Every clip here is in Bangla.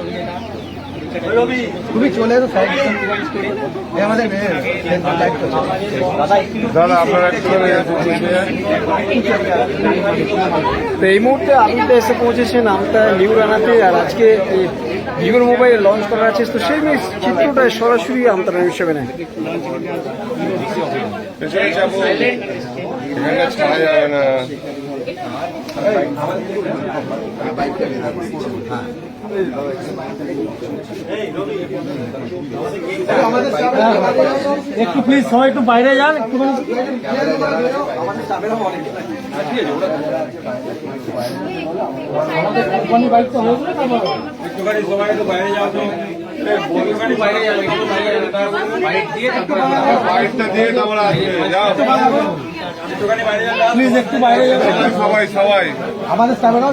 அப்படின்னா তুমি চলে এসো সাইড আমাদের দাদা আপনারা তো এই মুহূর্তে আপনিতে এসে পৌঁছেছেন আমতা নিউ রানাতে আর আজকে ভিভোর মোবাইল লঞ্চ করা আছে। তো সেই চিত্রটা সরাসরি আমতার হিসেবে নেয়। পেছনে একটু প্লিজ সবাই একটু বাইরে যান একটু একটুখানি সবাই একটু বাইরে যাও তো। একটুখানি বাইরে যাও একটু বাইরে যাও বাইকটা দিয়ে তারপরে আসবে যাও। একটুখানি বাইরে যাও প্লিজ একটু বাইরে যান সবাই সবাই। আমাদের স্টাফেরাও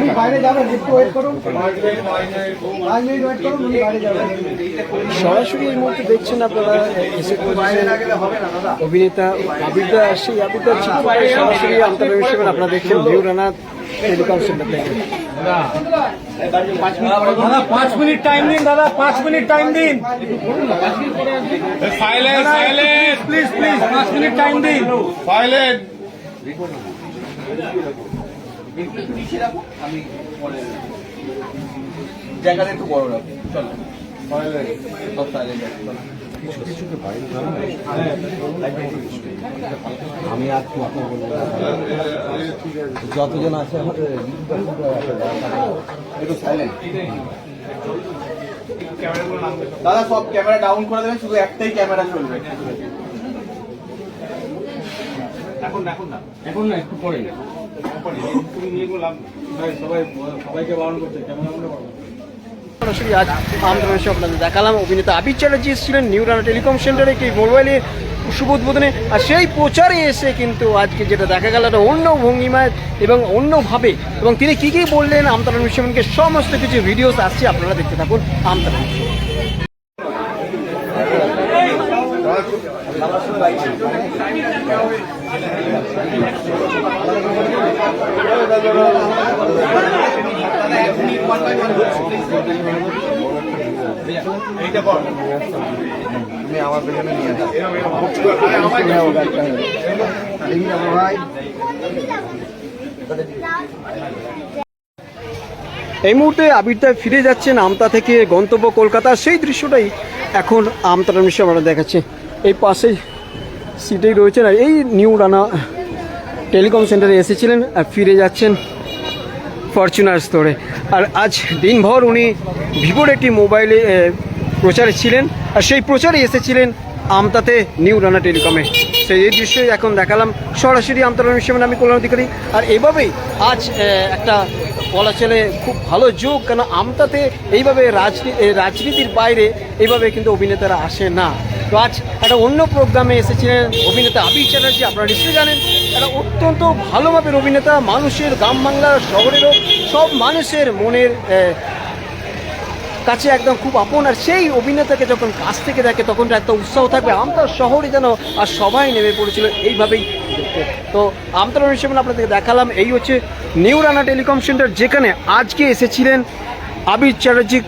সরাসরি এই মুহূর্তে দেখছেন আপনারা এসে অভিনেতা আবিদা সেই আবিদার সরাসরি আমতার হিসেবে আপনারা দেখছেন ভিউ রানা টেলিকম সেন্টার থেকে। দাদা পাঁচ মিনিট টাইম দিন দাদা পাঁচ মিনিট টাইম দিন। প্লিজ প্লিজ পাঁচ মিনিট টাইম দিন। জায়গাটা একটু বড় রাখো চলো আমি আর কথা বলব যতজন আছে আমাদের একটু সাইলেন্ট দাদা সব ক্যামেরা ডাউন করে দেবেন শুধু একটাই ক্যামেরা চলবে। এখন এখন না। এখন না একটু পরে। তুমি নিয়ে আপনাদের দেখালাম। অভিনেতা আবির চ্যাটার্জি এসেছিলেন নিউ রানা টেলিকম সেন্টারে একটি মোবাইলে শুভ উদ্বোধনে। আর সেই প্রচারে এসে কিন্তু আজকে যেটা দেখা গেল একটা অন্য ভঙ্গিমায় এবং অন্যভাবে। এবং তিনি কী কী বললেন আমতার মিশনকে সমস্ত কিছু ভিডিওস আসছে, আপনারা দেখতে থাকুন আমতার মিশন আমার পেছনে নিয়ে ভাই এই মুহূর্তে আবিরদা ফিরে যাচ্ছেন আমতা থেকে গন্তব্য কলকাতা। সেই দৃশ্যটাই এখন আমতার মিশন আমরা দেখাচ্ছে। এই পাশেই সিটেই রয়েছেন আর এই নিউ রানা টেলিকম সেন্টারে এসেছিলেন আর ফিরে যাচ্ছেন ফরচুনার স্টোরে আর আজ দিনভর উনি ভিভোর একটি মোবাইলে প্রচারে ছিলেন আর সেই প্রচারে এসেছিলেন আমতাতে নিউ রানা টেলিকমে। সেই এই দৃশ্যই এখন দেখালাম। সরাসরি আমতার মিশন আমি কল্যাণ অধিকারী। আর এভাবেই আজ একটা বলা চলে খুব ভালো যোগ, কেন আমতাতে এইভাবে রাজনীতি রাজনীতির বাইরে এইভাবে কিন্তু অভিনেতারা আসে না। তো আজ একটা অন্য প্রোগ্রামে এসেছিলেন অভিনেতা আবির চ্যাটার্জি, আপনারা নিশ্চয়ই জানেন, একটা অত্যন্ত ভালো মাপের অভিনেতা, মানুষের গ্রাম বাংলার শহরেরও সব মানুষের মনের কাছে একদম খুব আপন, আর সেই অভিনেতাকে যখন কাছ থেকে দেখে তখন একটা উৎসাহ থাকবে আমতার শহরে যেন আর সবাই নেমে পড়েছিল, এইভাবেই। তো আমতার হিসেবে আপনাদেরকে দেখালাম, এই হচ্ছে নিউ রানা টেলিকম সেন্টার, যেখানে আজকে এসেছিলেন আবির চ্যাটার্জি।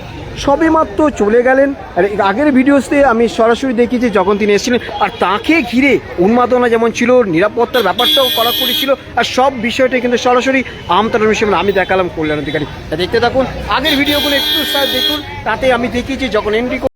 সবেমাত্র চলে গেলেন। আর আগের ভিডিওসতে আমি সরাসরি দেখিয়েছি যখন তিনি এসেছিলেন, আর তাকে ঘিরে উন্মাদনা যেমন ছিল, নিরাপত্তার ব্যাপারটাও করা করেছিল আর সব বিষয়টা কিন্তু সরাসরি আমতার হিসেবে আমি দেখালাম কল্যাণ অধিকারী। দেখতে থাকুন, আগের ভিডিওগুলো একটু স্যার দেখুন, তাতে আমি দেখিয়েছি যখন এন্ট্রি